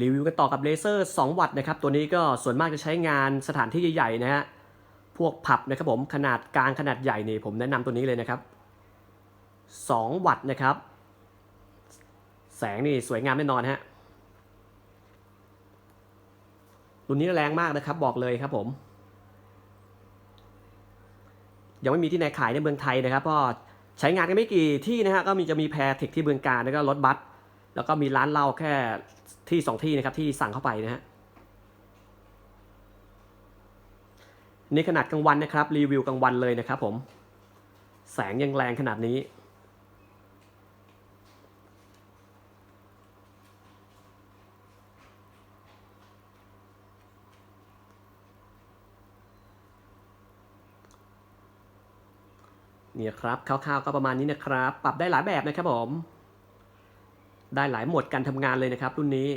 รีวิวกันต่อกับเลเซอร์ 2 วัตต์นะครับ ตัวนี้ก็ส่วนมากจะใช้งานสถานที่ใหญ่ๆนะฮะ พวกผับนะครับผม ขนาดกลางขนาดใหญ่นี่ผมแนะนำตัวนี้เลยนะครับ 2 วัตต์นะครับ แสงนี่สวยงามแน่นอนฮะ รุ่นนี้แรงมากนะครับบอกเลยครับผม ยังไม่มีที่ไหนขายในเมืองไทยนะครับเพราะใช้งานกันไม่กี่ที่นะฮะ ก็มีจะมีแพรเทคที่เมืองการแล้วก็รถบัส แล้วก็มีร้านเหล้าแค่ ที่สองที่นะครับที่สั่งเข้าไปนะฮะนี่ขนาดกลางวันนะครับ รีวิวกลางวันเลยนะครับผมแสงยังแรงขนาดนี้ เนี่ยครับคร่าวๆก็ประมาณนี้นะครับ ปรับได้หลายแบบนะครับผม ได้หลายหมดการทำงานเลยนะครับรุ่นนี้